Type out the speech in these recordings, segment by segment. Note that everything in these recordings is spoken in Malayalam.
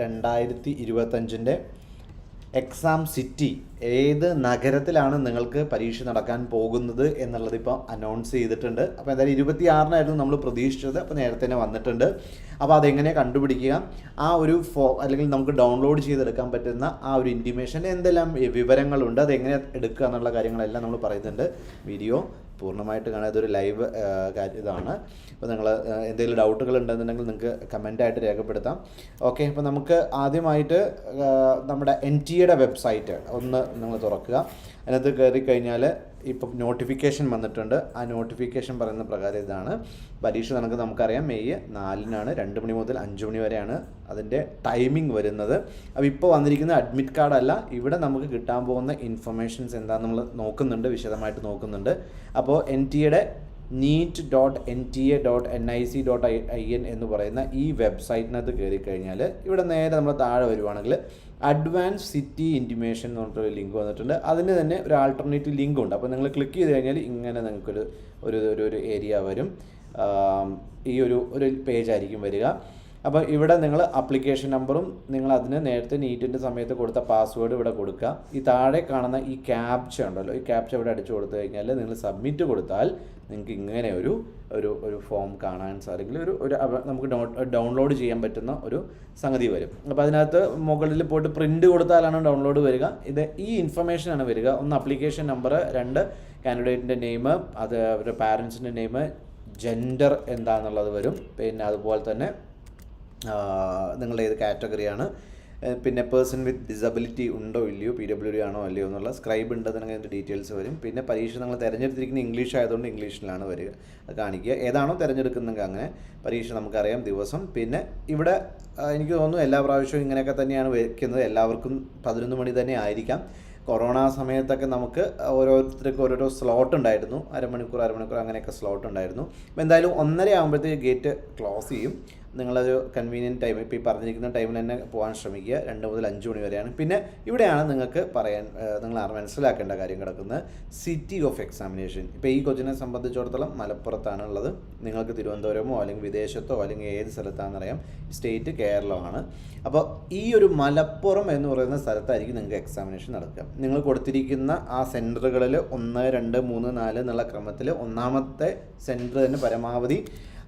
രണ്ടായിരത്തി ഇരുപത്തഞ്ചിന്റെ എക്സാം സിറ്റി ഏത് നഗരത്തിലാണ് നിങ്ങൾക്ക് പരീക്ഷ നടക്കാൻ പോകുന്നത് എന്നുള്ളത് ഇപ്പോൾ അനൗൺസ് ചെയ്തിട്ടുണ്ട്. അപ്പോൾ എന്തായാലും ഇരുപത്തി ആറിനായിരുന്നു നമ്മൾ പ്രതീക്ഷിച്ചത്. അപ്പോൾ നേരത്തെ തന്നെ വന്നിട്ടുണ്ട്. അപ്പോൾ അതെങ്ങനെ കണ്ടുപിടിക്കുക? ആ ഒരു ഫോ അല്ലെങ്കിൽ നമുക്ക് ഡൗൺലോഡ് ചെയ്തെടുക്കാൻ പറ്റുന്ന ആ ഒരു ഇന്റിമേഷൻ എന്തെല്ലാം വിവരങ്ങളുണ്ട് അതെങ്ങനെ എടുക്കുക എന്നുള്ള കാര്യങ്ങളെല്ലാം നമ്മൾ പറയുന്നുണ്ട്. വീഡിയോ പൂർണമായിട്ട് കാണാൻ ഇതൊരു ലൈവ് ഇതാണ്. അപ്പോൾ നിങ്ങൾ എന്തെങ്കിലും ഡൗട്ടുകൾ ഉണ്ടെന്നുണ്ടെങ്കിൽ നിങ്ങൾക്ക് കമന്റായിട്ട് രേഖപ്പെടുത്താം. ഓക്കെ അപ്പോൾ നമുക്ക് ആദ്യമായിട്ട് നമ്മുടെ എൻ ടി എയുടെ വെബ്സൈറ്റ് ഒന്ന് നിങ്ങൾ തുറക്കുക. അതിനകത്ത് കയറി കഴിഞ്ഞാൽ ഇപ്പം നോട്ടിഫിക്കേഷൻ വന്നിട്ടുണ്ട്. ആ നോട്ടിഫിക്കേഷൻ പറയുന്ന പ്രകാരം ഇതാണ്. പരീക്ഷ നമുക്ക് നമുക്കറിയാം. മെയ് നാലിനാണ്. രണ്ട് മണി മുതൽ അഞ്ച് മണി വരെയാണ് അതിന്റെ ടൈമിംഗ് വരുന്നത്. അപ്പോൾ ഇപ്പോൾ വന്നിരിക്കുന്ന അഡ്മിറ്റ് കാർഡ് അല്ല ഇവിടെ നമുക്ക് കിട്ടാൻ പോകുന്ന ഇൻഫർമേഷൻസ് എന്താണെന്ന് നമ്മൾ നോക്കുന്നുണ്ട് വിശദമായിട്ട് നോക്കുന്നുണ്ട്. അപ്പോൾ എൻ ടി എയുടെ NEET dot N T A dot N I C dot I N എന്ന് പറയുന്ന ഈ വെബ്സൈറ്റിനകത്ത് കയറി കഴിഞ്ഞാൽ ഇവിടെ നേരെ നമ്മൾ താഴെ വരുവാണെങ്കിൽ അഡ്വാൻസ് സിറ്റി ഇന്റിമേഷൻ എന്ന് പറഞ്ഞിട്ടൊരു ലിങ്ക് വന്നിട്ടുണ്ട്. അതിന് തന്നെ ഒരു ആൾട്ടർനേറ്റീവ് ലിങ്ക് ഉണ്ട്. അപ്പോൾ നിങ്ങൾ ക്ലിക്ക് ചെയ്ത് കഴിഞ്ഞാൽ ഇങ്ങനെ നിങ്ങൾക്കൊരു ഒരു ഒരു ഏരിയ വരും. ഈ ഒരു ഒരു പേജ് ആയിരിക്കും വരിക. അപ്പോൾ ഇവിടെ നിങ്ങൾ അപ്ലിക്കേഷൻ നമ്പറും നിങ്ങൾ അതിന് നേരത്തെ നീറ്റിന്റെ സമയത്ത് കൊടുത്ത പാസ്വേഡ് ഇവിടെ കൊടുക്കുക. ഈ താഴെ കാണുന്ന ഈ ക്യാപ്ച ഉണ്ടല്ലോ ഈ ക്യാപ്ച ഇവിടെ അടിച്ചു കൊടുത്തു കഴിഞ്ഞാൽ നിങ്ങൾ സബ്മിറ്റ് കൊടുത്താൽ നിങ്ങൾക്ക് ഇങ്ങനെ ഒരു ഒരു ഒരു ഫോം കാണാൻ സാധിക്കില്ല ഒരു ഒരു നമുക്ക് ഡൗൺലോഡ് ചെയ്യാൻ പറ്റുന്ന ഒരു സംഗതി വരും. അപ്പോൾ അതിനകത്ത് മുകളിൽ പോയിട്ട് പ്രിന്റ് കൊടുത്താലാണ് ഡൗൺലോഡ് വരിക. ഇത് ഈ ഇൻഫർമേഷനാണ് വരിക. ഒന്ന് അപ്ലിക്കേഷൻ നമ്പർ രണ്ട് കാൻഡിഡേറ്റിന്റെ നെയിം അത് അവരുടെ പാരൻസിന്റെ നെയിം ജെൻഡർ എന്താണെന്നുള്ളത് വരും. പിന്നെ അതുപോലെ തന്നെ നിങ്ങളുടെ ഏത് കാറ്റഗറിയാണ് പിന്നെ പേഴ്സൺ വിത്ത് ഡിസബിലിറ്റി ഉണ്ടോ ഇല്ലയോ? പി ഡബ്ല്യു ഡി ആണോ അല്ലയോ എന്നുള്ള സ്ക്രൈബ് ഉണ്ട് അതിനൊക്കെ അതിന്റെ ഡീറ്റെയിൽസ് വരും. പിന്നെ പരീക്ഷ നിങ്ങൾ തിരഞ്ഞെടുത്തിരിക്കുന്ന ഇംഗ്ലീഷ് ആയതുകൊണ്ട് ഇംഗ്ലീഷിലാണ് വരിക. അത് കാണിക്കുക. ഏതാണോ തിരഞ്ഞെടുക്കുന്നെങ്കിൽ അങ്ങനെ പരീക്ഷ നമുക്കറിയാം ദിവസം. പിന്നെ ഇവിടെ എനിക്ക് തോന്നുന്നു എല്ലാ പ്രാവശ്യവും ഇങ്ങനെയൊക്കെ തന്നെയാണ് വയ്ക്കുന്നത് എല്ലാവർക്കും പതിനൊന്ന് മണി തന്നെ ആയിരിക്കാം. കൊറോണ സമയത്തൊക്കെ നമുക്ക് ഓരോരുത്തർക്ക് ഓരോരോ സ്ലോട്ട് ഉണ്ടായിരുന്നു. അരമണിക്കൂർ അരമണിക്കൂർ അങ്ങനെയൊക്കെ സ്ലോട്ട് ഉണ്ടായിരുന്നു. എന്തായാലും ഒന്നര ആകുമ്പോഴത്തേക്ക് ഗേറ്റ് ക്ലോസ് ചെയ്യും. നിങ്ങളൊരു കൺവീനിയന്റ് ടൈം ഇപ്പോൾ ഈ പറഞ്ഞിരിക്കുന്ന ടൈമിൽ തന്നെ പോകാൻ ശ്രമിക്കുക. രണ്ട് മുതൽ അഞ്ച് മണി വരെയാണ്. പിന്നെ ഇവിടെയാണ് നിങ്ങൾക്ക് പറയാൻ നിങ്ങൾ മനസ്സിലാക്കേണ്ട കാര്യം കിടക്കുന്നത്. സിറ്റി ഓഫ് എക്സാമിനേഷൻ ഇപ്പോൾ ഈ കൊച്ചിനെ സംബന്ധിച്ചിടത്തോളം മലപ്പുറത്താണ് ഉള്ളത് നിങ്ങൾക്ക് തിരുവനന്തപുരമോ അല്ലെങ്കിൽ വിദേശത്തോ അല്ലെങ്കിൽ ഏത് സ്ഥലത്താണെന്നറിയാം. സ്റ്റേറ്റ് കേരളമാണ് അപ്പോൾ ഈ ഒരു മലപ്പുറം എന്ന് പറയുന്ന സ്ഥലത്തായിരിക്കും നിങ്ങൾക്ക് എക്സാമിനേഷൻ നടക്കുക. നിങ്ങൾ കൊടുത്തിരിക്കുന്ന ആ സെന്ററുകളിൽ ഒന്ന് രണ്ട് മൂന്ന് നാല് എന്നുള്ള ക്രമത്തിൽ ഒന്നാമത്തെ സെന്റർ തന്നെ പരമാവധി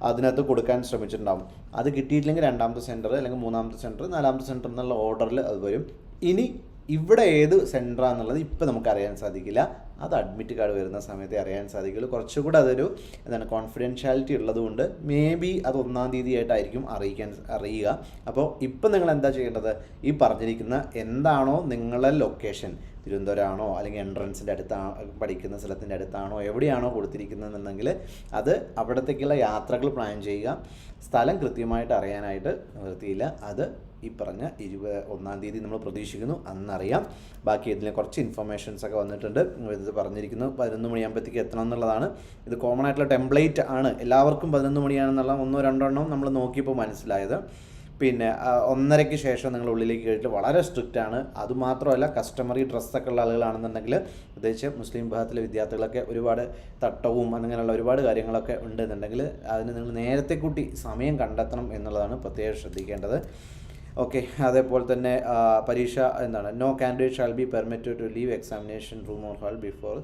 അതിനകത്ത് കൊടുക്കാൻ ശ്രമിച്ചിട്ടുണ്ടാവും. അത് കിട്ടിയിട്ടില്ലെങ്കിൽ രണ്ടാമത്തെ സെന്റർ അല്ലെങ്കിൽ മൂന്നാമത്തെ സെന്റർ നാലാമത്തെ സെന്റർ എന്നുള്ള ഓർഡറിൽ അത് വരും. ഇനി ഇവിടെ ഏത് സെന്ററാന്നുള്ളത് ഇപ്പോൾ നമുക്ക് അറിയാൻ സാധിക്കില്ല. അത് അഡ്മിറ്റ് കാർഡ് വരുന്ന സമയത്തെ അറിയാൻ സാധിക്കുള്ളൂ കുറച്ചുകൂടെ അതൊരു എന്താണ് കോൺഫിഡൻഷ്യാലിറ്റി ഉള്ളതുകൊണ്ട് മേ ബി അത് ഒന്നാം തീയതി ആയിട്ടായിരിക്കും അറിയിക്കാൻ അറിയുക. അപ്പോൾ ഇപ്പം നിങ്ങൾ എന്താ ചെയ്യേണ്ടത്? ഈ പറഞ്ഞിരിക്കുന്ന എന്താണോ നിങ്ങളെ ലൊക്കേഷൻ തിരുവനന്തപുരമാണോ അല്ലെങ്കിൽ എൻട്രൻസിന്റെ അടുത്താണോ പഠിക്കുന്ന സ്ഥലത്തിന്റെ അടുത്താണോ എവിടെയാണോ കൊടുത്തിരിക്കുന്നതെന്നുണ്ടെങ്കിൽ അത് അവിടത്തേക്കുള്ള യാത്രകൾ പ്ലാൻ ചെയ്യുക. സ്ഥലം കൃത്യമായിട്ട് അറിയാനായിട്ട് നിർത്തിയില്ല. അത് ഈ പറഞ്ഞ ഇരുപത് ഒന്നാം തീയതി നമ്മൾ പ്രതീക്ഷിക്കുന്നു. അന്നറിയാം. ബാക്കി ഇതിന് കുറച്ച് ഇൻഫർമേഷൻസ് ഒക്കെ വന്നിട്ടുണ്ട്. ഇത് പറഞ്ഞിരിക്കുന്നു. പതിനൊന്ന് മണിയാകുമ്പോഴത്തേക്ക് എത്തണം എന്നുള്ളതാണ്. ഇത് കോമൺ ആയിട്ടുള്ള ടെംപ്ലേറ്റ് ആണ്. എല്ലാവർക്കും പതിനൊന്ന് മണിയാണെന്നുള്ള ഒന്നോ രണ്ടോ എണ്ണം നമ്മൾ നോക്കിയപ്പോൾ മനസ്സിലായത്. പിന്നെ ഒന്നരയ്ക്ക് ശേഷം നിങ്ങൾ ഉള്ളിലേക്ക് കയറിയിട്ട് വളരെ സ്ട്രിക്റ്റ് ആണ്. അതുമാത്രമല്ല കസ്റ്റമറി ഡ്രസ്സൊക്കെ ഉള്ള ആളുകളാണെന്നുണ്ടെങ്കിൽ പ്രത്യേകിച്ച് മുസ്ലിം വിഭാഗത്തിലെ വിദ്യാർത്ഥികളൊക്കെ ഒരുപാട് തട്ടവും അങ്ങനെയുള്ള ഒരുപാട് കാര്യങ്ങളൊക്കെ ഉണ്ടെന്നുണ്ടെങ്കിൽ അതിന് നിങ്ങൾ നേരത്തെ കൂട്ടി സമയം കണ്ടെത്തണം എന്നുള്ളതാണ് പ്രത്യേകം ശ്രദ്ധിക്കേണ്ടത്. ഓക്കെ അതേപോലെ തന്നെ പരീക്ഷ എന്താണ്? No candidate shall be permitted to leave examination room or hall before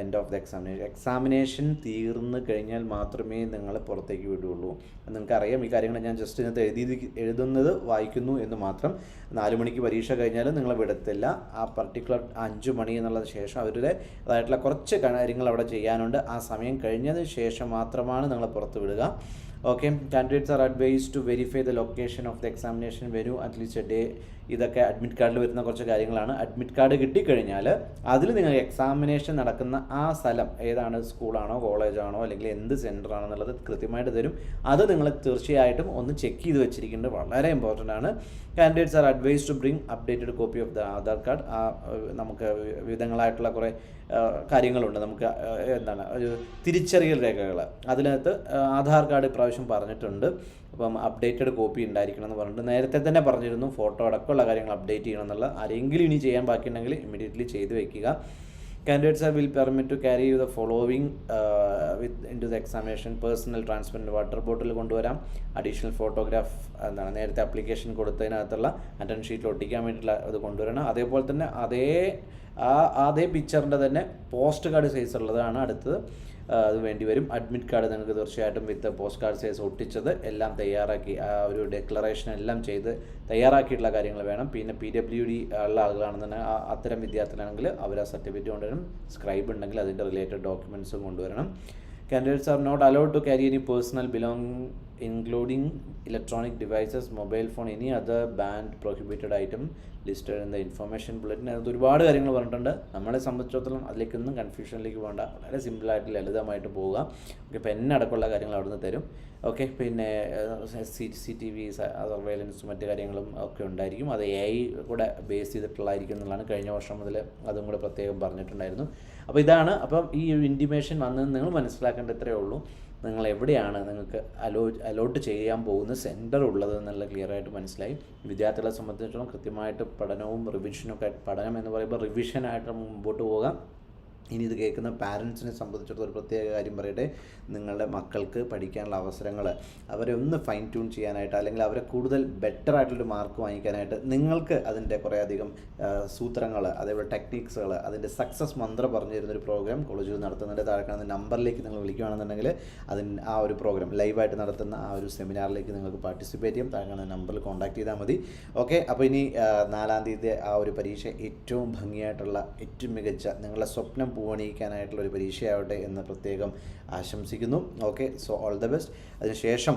end of the examination examination തീർന്നു കഴിഞ്ഞാൽ മാത്രമേ നിങ്ങൾ പുറത്തേക്ക് വിടുകയുള്ളൂ നിങ്ങൾക്കറിയാം ഈ കാര്യങ്ങൾ ഞാൻ ജസ്റ്റ് ഇതിനകത്ത് എഴുതി എഴുതുന്നത് വായിക്കുന്നു എന്ന് മാത്രം. നാല് മണിക്ക് പരീക്ഷ കഴിഞ്ഞാൽ നിങ്ങളെ വിടത്തില്ല. ആ പർട്ടിക്കുലർ അഞ്ച് മണി എന്നുള്ളതിന് ശേഷം അവരുടെ അതായിട്ടുള്ള കുറച്ച് കാര്യങ്ങൾ അവിടെ ചെയ്യാനുണ്ട്. ആ സമയം കഴിഞ്ഞതിന് ശേഷം മാത്രമാണ് നിങ്ങളെ പുറത്ത് വിടുക. Okay candidates are advised to verify the location of the examination venue at least a day ഇതൊക്കെ അഡ്മിറ്റ് കാർഡിൽ വരുന്ന കുറച്ച് കാര്യങ്ങളാണ്. അഡ്മിറ്റ് കാർഡ് കിട്ടിക്കഴിഞ്ഞാൽ അതിൽ നിങ്ങൾ എക്സാമിനേഷൻ നടക്കുന്ന ആ സ്ഥലം ഏതാണ്? സ്കൂളാണോ? കോളേജാണോ? അല്ലെങ്കിൽ എന്ത് സെന്റർ ആണെന്നുള്ളത് കൃത്യമായിട്ട് തരും. അത് നിങ്ങൾ തീർച്ചയായിട്ടും ഒന്ന് ചെക്ക് ചെയ്ത് വെച്ചിരിക്കേണ്ടത് വളരെ ഇമ്പോർട്ടന്റ് ആണ്. Candidates are advised to bring updated copy of the Aadhaar card നമുക്ക് വിവിധങ്ങളായിട്ടുള്ള കുറേ കാര്യങ്ങളുണ്ട്. നമുക്ക് എന്താണ് ഒരു തിരിച്ചറിയൽ രേഖകൾ. അതിനകത്ത് ആധാർ കാർഡ് ഇപ്രാവശ്യം പറഞ്ഞിട്ടുണ്ട്. അപ്പം അപ്ഡേറ്റഡ് കോപ്പി ഉണ്ടായിരിക്കണം എന്ന് പറഞ്ഞിട്ട് നേരത്തെ തന്നെ പറഞ്ഞിരുന്നു ഫോട്ടോ അടക്കമുള്ള കാര്യങ്ങൾ അപ്ഡേറ്റ് ചെയ്യണം എന്നുള്ള. ആരെങ്കിലും ഇനി ചെയ്യാൻ ബാക്കിയുണ്ടെങ്കിൽ ഇമ്മീഡിയറ്റ്ലി ചെയ്ത് വെക്കുക. Candidates are will permit to carry the following uh, with into the examination personal transparent water bottle കൊണ്ടുവരാം അഡീഷണൽ ഫോട്ടോഗ്രാഫ് എന്താണ് നേരത്തെ അപ്ലിക്കേഷൻ കൊടുത്തതിനകത്തുള്ള അറ്റൻഡ് ഷീറ്റിൽ ഒട്ടിക്കാൻ വേണ്ടിയിട്ടുള്ള അത് കൊണ്ടുവരണം. അതേപോലെ തന്നെ അതേ ആ അതേ പിക്ചറിന്റെ തന്നെ പോസ്റ്റ് കാർഡ് സൈസ് ഉള്ളതാണ് അടുത്തത്. അത് വേണ്ടി വരും. അഡ്മിറ്റ് കാർഡ് നിങ്ങൾക്ക് തീർച്ചയായിട്ടും വിത്ത് പോസ്റ്റ് കാർഡ് സൈസ് ഒട്ടിച്ചത് എല്ലാം തയ്യാറാക്കി ആ ഒരു ഡെക്ലറേഷൻ എല്ലാം ചെയ്ത് തയ്യാറാക്കിയിട്ടുള്ള കാര്യങ്ങൾ വേണം. പിന്നെ പി ഡബ്ല്യു ഡി ഉള്ള ആളുകളാണെന്നുണ്ടെങ്കിൽ അത്തരം വിദ്യാർത്ഥികളാണെങ്കിൽ അവർ ആ സർട്ടിഫിക്കറ്റ് കൊണ്ടുവരണം. സ്ക്രൈബ് ഉണ്ടെങ്കിൽ അതിന്റെ റിലേറ്റഡ് ഡോക്യുമെന്റ്സും കൊണ്ടുവരണം. Candidates are not allowed to carry any personal belong including electronic devices, mobile phone, any other banned prohibited item listed in the information bulletin. അതിനകത്ത് ഒരുപാട് കാര്യങ്ങൾ പറഞ്ഞിട്ടുണ്ട്. നമ്മളെ സംബന്ധിച്ചിടത്തോളം അതിലേക്കൊന്നും കൺഫ്യൂഷനിലേക്ക് പോകണ്ട. വളരെ സിമ്പിളായിട്ട് ലളിതമായിട്ട് പോവുക. ഓക്കെ അടക്കമുള്ള കാര്യങ്ങൾ അവിടുന്ന് തരും. ഓക്കെ പിന്നെ സി സി ടി വി സർവൈലൻസും മറ്റു കാര്യങ്ങളും ഒക്കെ ഉണ്ടായിരിക്കും. അത് എ ഐ കൂടെ ബേസ് ചെയ്തിട്ടുള്ളതായിരിക്കും എന്നുള്ളതാണ് കഴിഞ്ഞ വർഷം മുതൽ അതും കൂടെ പ്രത്യേകം പറഞ്ഞിട്ടുണ്ടായിരുന്നു. അപ്പോൾ ഇതാണ്. അപ്പം ഈ ഇന്റിമേഷൻ വന്നത് നിങ്ങൾ മനസ്സിലാക്കേണ്ട ഇത്രയേ ഉള്ളൂ. നിങ്ങൾ എവിടെയാണ് നിങ്ങൾക്ക് അലോ അലോട്ട് ചെയ്യാൻ പോകുന്ന സെന്റർ ഉള്ളത് എന്നുള്ള ക്ലിയർ ആയിട്ട് മനസ്സിലായി. വിദ്യാർത്ഥികളെ സംബന്ധിച്ചിടത്തോളം കൃത്യമായിട്ട് പഠനവും റിവിഷനും ഒക്കെ പഠനം എന്ന് പറയുമ്പോൾ റിവിഷനായിട്ട് മുമ്പോട്ട് പോകാം. ഇനി ഇത് കേൾക്കുന്ന പാരൻസിനെ സംബന്ധിച്ചിടത്തോളം ഒരു പ്രത്യേക കാര്യം പറയട്ടെ. നിങ്ങളുടെ മക്കൾക്ക് പഠിക്കാനുള്ള അവസരങ്ങൾ അവരെ ഒന്ന് ഫൈൻ ട്യൂൺ ചെയ്യാനായിട്ട് അല്ലെങ്കിൽ അവരെ കൂടുതൽ ബെറ്റർ ആയിട്ടുള്ളൊരു മാർക്ക് വാങ്ങിക്കാനായിട്ട് നിങ്ങൾക്ക് അതിന്റെ കുറേയധികം സൂത്രങ്ങൾ അതേപോലെ ടെക്നിക്സുകൾ അതിന്റെ സക്സസ് മന്ത്രം പറഞ്ഞു തരുന്നൊരു പ്രോഗ്രാം കോളേജിൽ നടത്തുന്നതിന്റെ താഴെ കാണുന്ന നമ്പറിലേക്ക് നിങ്ങൾ വിളിക്കുകയാണെന്നുണ്ടെങ്കിൽ അതിന് ആ ഒരു പ്രോഗ്രാം ലൈവായിട്ട് നടത്തുന്ന ആ ഒരു സെമിനാറിലേക്ക് നിങ്ങൾക്ക് പാർട്ടിസിപ്പേറ്റ് ചെയ്യാം. താഴെ കാണുന്ന നമ്പറിൽ കോൺടാക്ട് ചെയ്താൽ മതി. ഓക്കെ അപ്പോൾ ഇനി നാലാം തീയതി ആ ഒരു പരീക്ഷ ഏറ്റവും ഭംഗിയായിട്ടുള്ള ഏറ്റവും മികച്ച നിങ്ങളുടെ സ്വപ്നം പൂവണിയിക്കാനായിട്ടുള്ള ഒരു പരീക്ഷയാവട്ടെ എന്ന് പ്രത്യേകം ആശംസിക്കുന്നു. Okay so all the best അതിനുശേഷം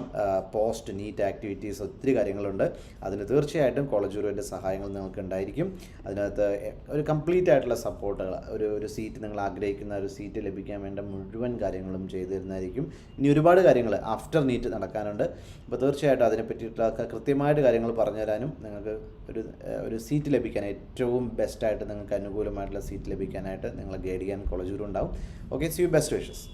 പോസ്റ്റ് നീറ്റ് ആക്ടിവിറ്റീസ് ഒത്തിരി കാര്യങ്ങളുണ്ട്. അതിന് തീർച്ചയായിട്ടും കോളേജ് ഗുരുവിന്റെ സഹായങ്ങൾ നിങ്ങൾക്ക് ഉണ്ടായിരിക്കും. അതിനകത്ത് ഒരു കംപ്ലീറ്റ് ആയിട്ടുള്ള സപ്പോർട്ടുകൾ ഒരു ഒരു സീറ്റ് നിങ്ങൾ ആഗ്രഹിക്കുന്ന ഒരു സീറ്റ് ലഭിക്കാൻ വേണ്ട മുഴുവൻ കാര്യങ്ങളും ചെയ്തു തരുന്നതായിരിക്കും. ഇനി ഒരുപാട് കാര്യങ്ങൾ ആഫ്റ്റർ നീറ്റ് നടക്കാനുണ്ട്. അപ്പോൾ തീർച്ചയായിട്ടും അതിനെ പറ്റിയിട്ടുള്ള കൃത്യമായിട്ട് കാര്യങ്ങൾ പറഞ്ഞു തരാനും നിങ്ങൾക്ക് ഒരു ഒരു സീറ്റ് ലഭിക്കാൻ ഏറ്റവും ബെസ്റ്റായിട്ട് നിങ്ങൾക്ക് അനുകൂലമായിട്ടുള്ള സീറ്റ് ലഭിക്കാനായിട്ട് നിങ്ങളെ ഗൈഡ് ചെയ്യാൻ കോളേജ് ഗുരു ഉണ്ടാവും. Okay see you best wishes